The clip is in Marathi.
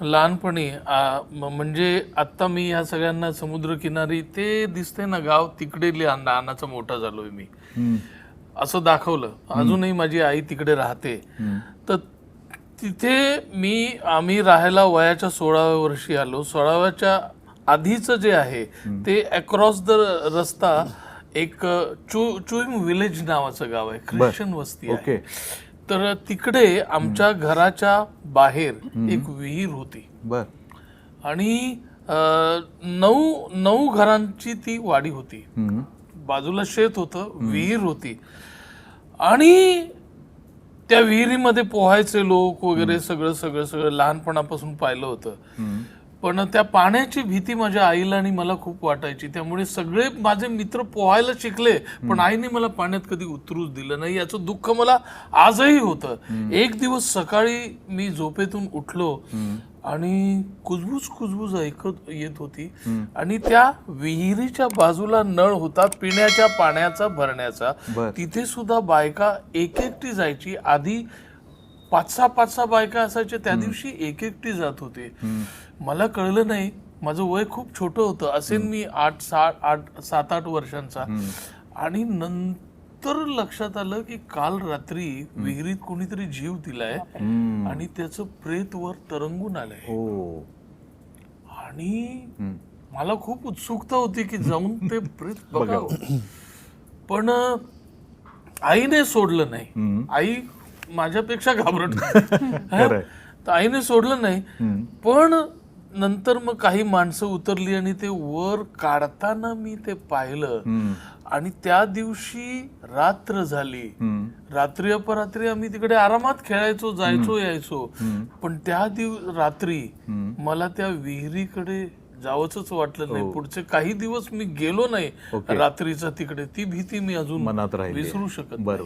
लहानपणी म्हणजे आत्ता मी या सगळ्यांना समुद्रकिनारी ते दिसते ना गाव तिकडे लहान- लहानाचा मोठा झालोय मी. असं दाखवलं. अजूनही माझी आई तिकडे राहते. तर तिथे मी आम्ही राहायला वयाच्या सोळाव्या वर्षी आलो. सोळाव्याच्या आधीचं जे आहे ते अक्रॉस द रस्ता एक चु चुईम विलेज नावाचं गाव आहे. ख्रिश्चन वस्ती आहे. ओके. तर तिकडे आमच्या घराच्या बाहेर एक विहीर होती. बर. आणि नऊ नऊ घरांची ती वाडी होती. बाजूला शेत होतं विहीर होती. आणि त्या विहिरीमध्ये पोहायचे लोक वगैरे सगळं सगळं सगळं लहानपणापासून पाहिलं होतं. पण त्या पाण्याची भीती माझ्या आईला आणि मला खूप वाटायची. त्यामुळे सगळे माझे मित्र पोहायला शिकले पण आईने मला पाण्यात कधी उतरूच दिलं नाही. याचं दुःख मला आजही होतं. एक दिवस सकाळी मी झोपेतून उठलो आणि कुजबूज कुजबूज ऐकत येत होती आणि त्या विहिरीच्या बाजूला नळ होता पिण्याच्या पाण्याचा भरण्याचा. तिथे सुद्धा बायका एक एकटी जायची. आधी पाच सहा पाच सहा बायका असायच्या त्या दिवशी एक एकटी जात होते. मला कळलं नाही माझं वय खूप छोटं होतं असेल मी आठ सात आठ सात आठ वर्षांचा आणि नंतर लक्षात आलं की काल रात्री विहिरीत कोणीतरी जीव दिलाय. आणि त्याचं प्रेत वर तरंगून आलंय. ओ आणि. मला खूप उत्सुकता होती की जाऊन ते प्रेत बघावं. पण आईने सोडलं नाही. आई माझ्यापेक्षा घाबरट. तर आईने सोडलं नाही. पण नंतर मग काही माणसं उतरली आणि ते वर काढताना मी ते पाहिलं. आणि त्या दिवशी रात्र झाली. रात्री अपरात्री आम्ही तिकडे आरामात खेळायचो जायचो यायचो. पण त्या दिव रात्री मला त्या विहिरीकडे जावंच वाटलं नाही. पुढचे काही दिवस मी गेलो नाही. रात्रीचा तिकडे. ती भीती मी अजून मनात राहिली विसरू शकत बरं